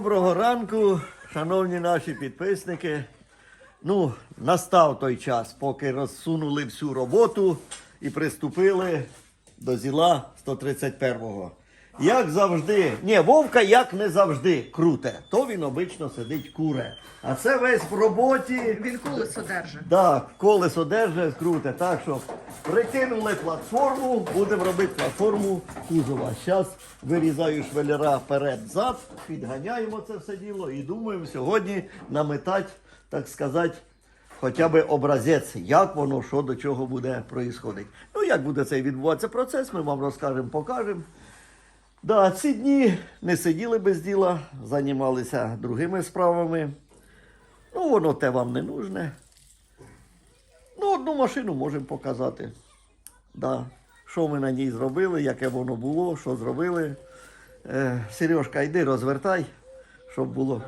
Доброго ранку, шановні наші підписники. Ну, настав той час, поки розсунули всю роботу і приступили до зіла 131-го. Як завжди, ні, Вовка як не завжди круте, то він обично сидить куре. А це весь в роботі. Він колесо держить. Так, колесо держить круте. Так що прикинули платформу, будемо робити платформу кузова. Зараз вирізаю швелера перед-зад, підганяємо це все діло і думаємо сьогодні наметати, так сказати, хоча б образець, як воно, що до чого буде проїсходити. Ну, як буде цей відбуватися процес, ми вам розкажемо, покажемо. Да, ці дні не сиділи без діла, займалися другими справами. Ну, воно те вам не нужне. Ну, одну машину можемо показати. Да. Що ми на ній зробили, яке воно було, що зробили. Е, Сережка, йди розвертай, щоб було.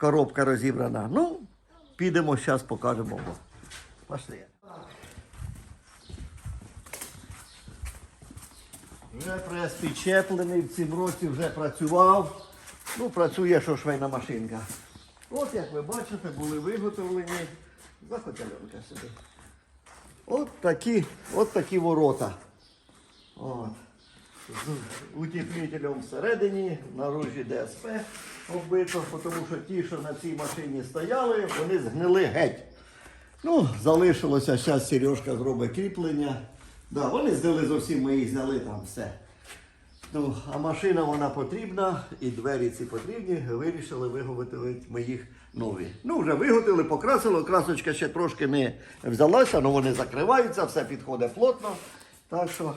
Коробка розібрана. Ну, підемо, зараз покажемо. Пошли. Вже прес підчеплений, в цім році вже працював. Ну, працює, що швейна машинка. От як ви бачите, були виготовлені. Заходь, Альонка, сюди. От такі, от такі ворота. От. З утеплителем всередині, наружі ДСП оббито, тому що ті, що на цій машині стояли, вони згнили геть. Ну, залишилося, зараз Сережка зробить кріплення. Да, вони зняли зовсім, ми їх зняли там все. Ну, а машина вона потрібна, і двері ці потрібні. Вирішили виготовити ми їх нові. Ну, вже виготовили, покрасили, красочка ще трошки не взялася, але вони закриваються, все підходить плотно. Так що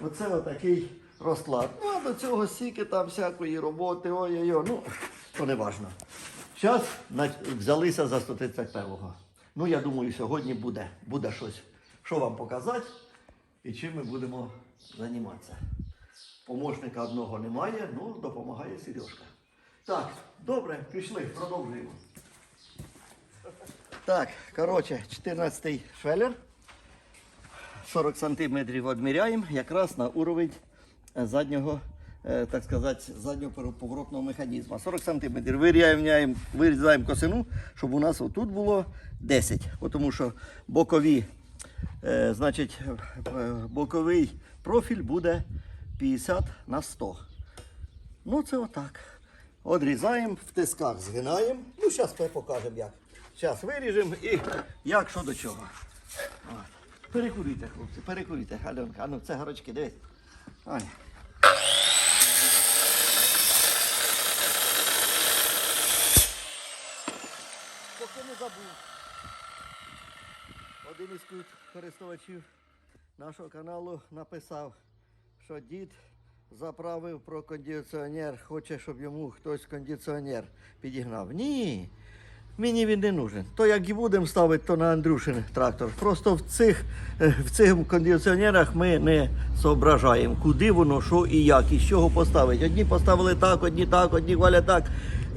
оце отакий розклад. Ну, а до цього стільки там всякої роботи, ой-ой-ой, ну, то не важно. Зараз взялися за 131-го. Ну, я думаю, сьогодні буде, буде щось, що вам показати і чим ми будемо займатися. Помощника одного немає, ну допомагає Сережка. Так, добре, пішли, продовжуємо. Так, коротше, 14-й швелер. 40 сантиметрів відміряємо якраз на уровень е, заднього, е, так сказати, заднього поворотного механізму. 40 сантиметрів вирівняємо, вирізаємо косину, щоб у нас отут було 10. Тому що бокові, е, значить, е, боковий профіль буде 50 на 100. Ну, це отак. Одрізаємо, в тисках згинаємо. Ну, зараз покажемо як. Зараз виріжемо і як що до чого. От. Перекурюйте, хлопці, перекурюйте. Альонка, ну це горочки, дивись. Поки не забув. Один із користувачів нашого каналу написав, що дід заправив про кондиціонер, хоче, щоб йому хтось кондиціонер підігнав. Ні. Мені він не нужен. То як і будемо ставити, то на Андрюшин трактор. Просто в цих, е, в цих кондиціонерах ми не зображаємо, куди воно, що і як, і з чого поставити. Одні поставили так, одні так, одні валя так.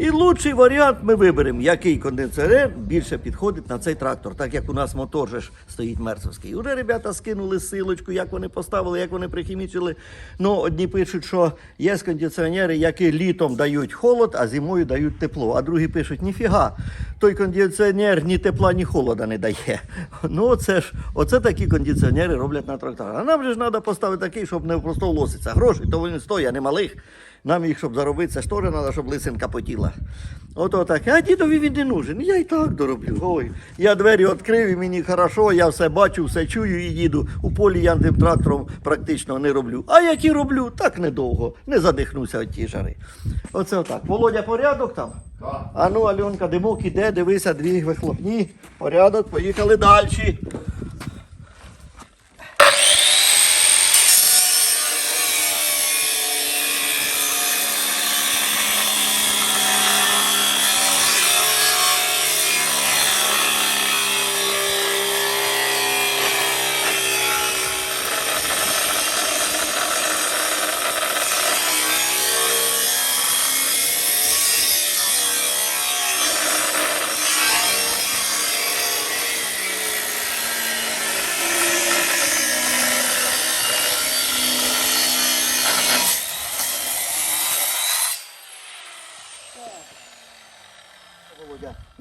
І лучший варіант ми виберемо, який кондиціонер більше підходить на цей трактор, так як у нас мотор же ж стоїть мерцовський. Уже ребята скинули силочку, як вони поставили, як вони прихімічили. Ну, одні пишуть, що є кондиціонери, які літом дають холод, а зимою дають тепло. А другі пишуть, ніфіга, той кондиціонер ні тепла, ні холода не дає. Ну, оце ж, оце такі кондиціонери роблять на тракторах. А нам же ж треба поставити такий, щоб не просто лоситься. Гроші, то вони стоять, а не малих. Нам їх, щоб заробити, це ж теж треба, щоб лисинка потіла. Ото так. А дідові він не нужен. Я і так дороблю. Ой, я двері відкрив і мені хорошо, я все бачу, все чую і їду. У полі я тим трактором практично не роблю. А як і роблю, так недовго. Не задихнуся від ті жари. Оце отак. Володя, порядок там? Так. А ну, Альонка, димок іде, дивися, дві вихлопні. Порядок, поїхали далі.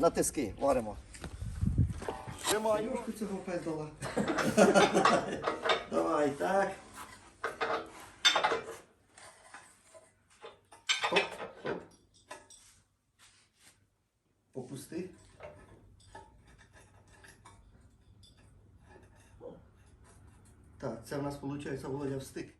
На тиски варимо. Тримай юшку цього пездала. Давай, так. Оп, оп. Попусти. Так, це в нас виходить Володя встик.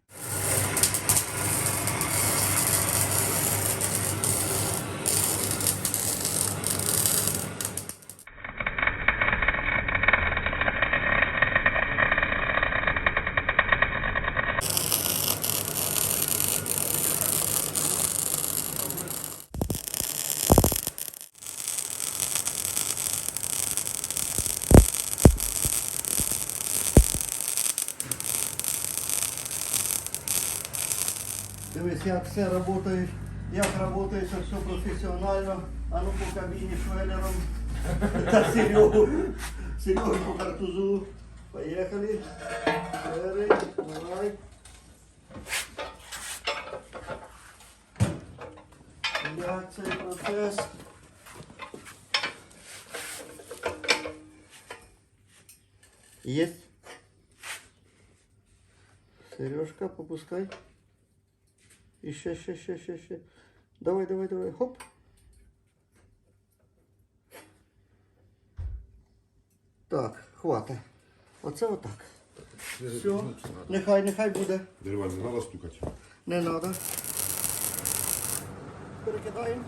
Дивись, як все працює, як працює, це все професіонально. А ну по кабіні швелером. Та Серегу. Серегу по картузу. Поїхали. Чотири, давай. Як цей процес? Есть? Сережка, попускай. І ще, ще, ще, ще, ще. Давай, давай, давай. Хоп. Так, хватить. Оце отак. Все. Нехай, нехай буде. Дерева не треба стукати. Не треба. Перекидаємо.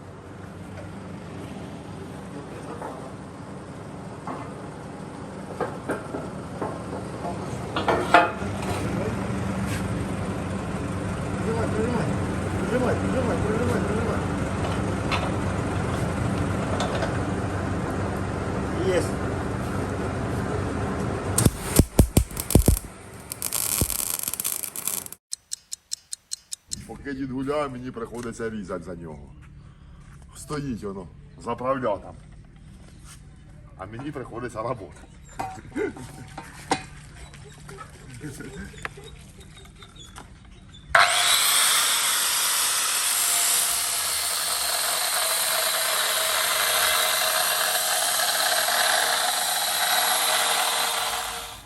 Поки дід мені приходиться різати за нього. Стоїть воно, заправлятам. А мені приходиться роботи.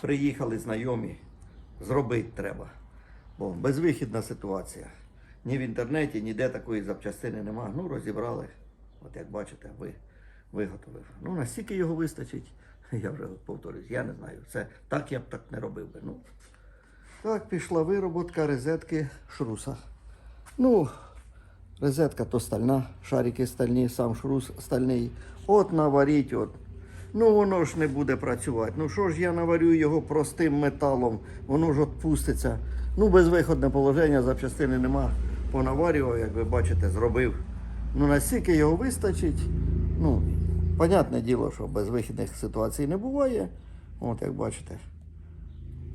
Приїхали знайомі, зробити треба. Бо безвихідна ситуація. Ні в інтернеті, ніде такої запчастини нема. Ну, розібрали. От як бачите, ви виготовив. Ну, настільки його вистачить, я вже повторюсь, я не знаю. Це так я б так не робив би. Ну, так, пішла вироботка розетки шруса. Ну, розетка то стальна, шарики стальні, сам шрус стальний. От наваріть, от. Ну воно ж не буде працювати. Ну що ж я наварю його простим металом, воно ж отпуститься. Ну, безвиходне положення, запчастини нема. Понаварював, як ви бачите, зробив. Ну, настільки його вистачить. Ну, понятне діло, що безвихідних ситуацій не буває. От як бачите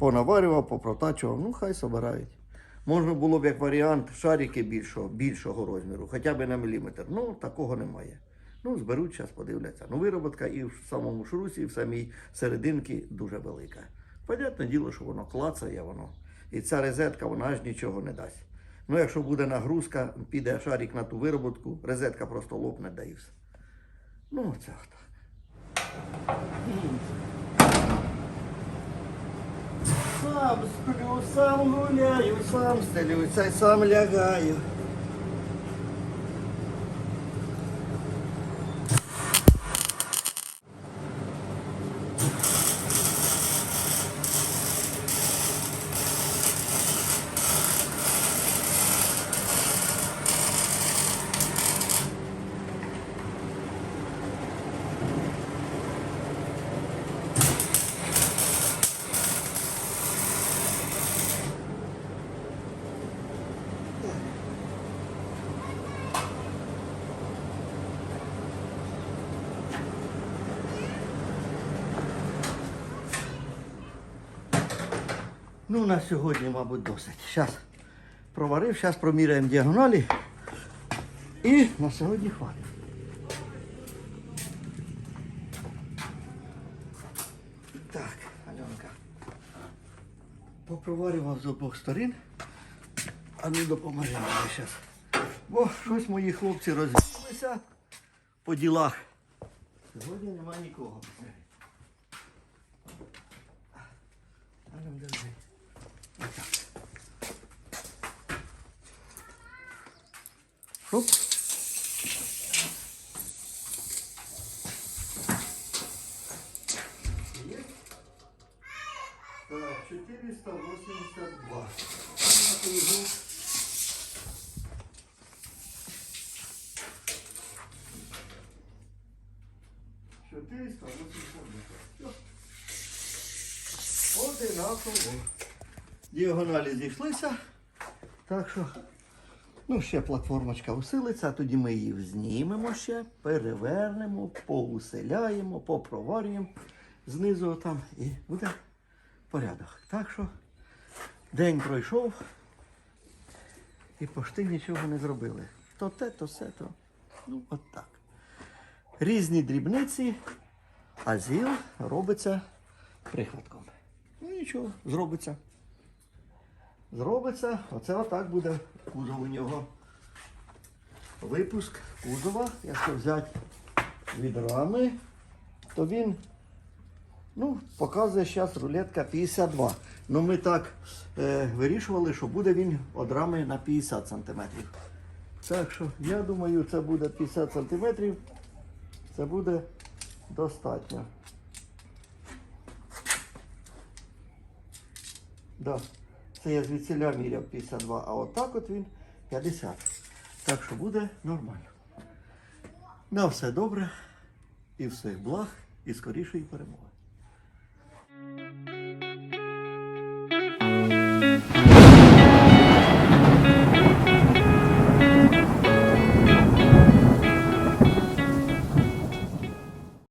понаварював, попротачував, ну хай собирають. Можна було б як варіант шарики більшого, більшого розміру, хоча б на міліметр. Ну, такого немає. Ну, зберуть, зараз подивляться. Ну, вироботка і в самому шрусі, і в самій серединці дуже велика. Понятне діло, що воно клацає, воно. І ця розетка, вона ж нічого не дасть. Ну, якщо буде нагрузка, піде шарик на ту вироботку, розетка просто лопне, да і все. Ну, це так. Сам сплю, сам гуляю, сам стелюся сам лягаю. Ну, на сьогодні, мабуть, досить. Зараз проварив, зараз проміряємо діагоналі. І на сьогодні хватить. Так, Альонка. Попроварював з обох сторін. А ну допоможи мені зараз. Бо щось мої хлопці розбіглися по ділах. Сьогодні нема нікого. А ну держи. Отак. Хоп. Є? Так, 482. На кругу. Чотириста Одинаково. Діагоналі зійшлися. Так що, ну, ще платформочка усилиться, а тоді ми її знімемо ще, перевернемо, поуселяємо, попроварюємо знизу там і буде порядок. Так що день пройшов і пошти нічого не зробили. То те, то все, то. Ну, от так. Різні дрібниці, а зіл робиться прихватком. Ну нічого, зробиться. Зробиться, оце отак буде кузов у нього. Випуск кузова, якщо взяти від рами, то він ну, показує зараз рулетка 52. Ну ми так е, вирішували, що буде він від рами на 50 см. Так що я думаю, це буде 50 см. Це буде достатньо. Да. Це я звідсіля міряв 52, а отак от він 50. Так що буде нормально. На все добре і всіх благ, і скорішої перемоги.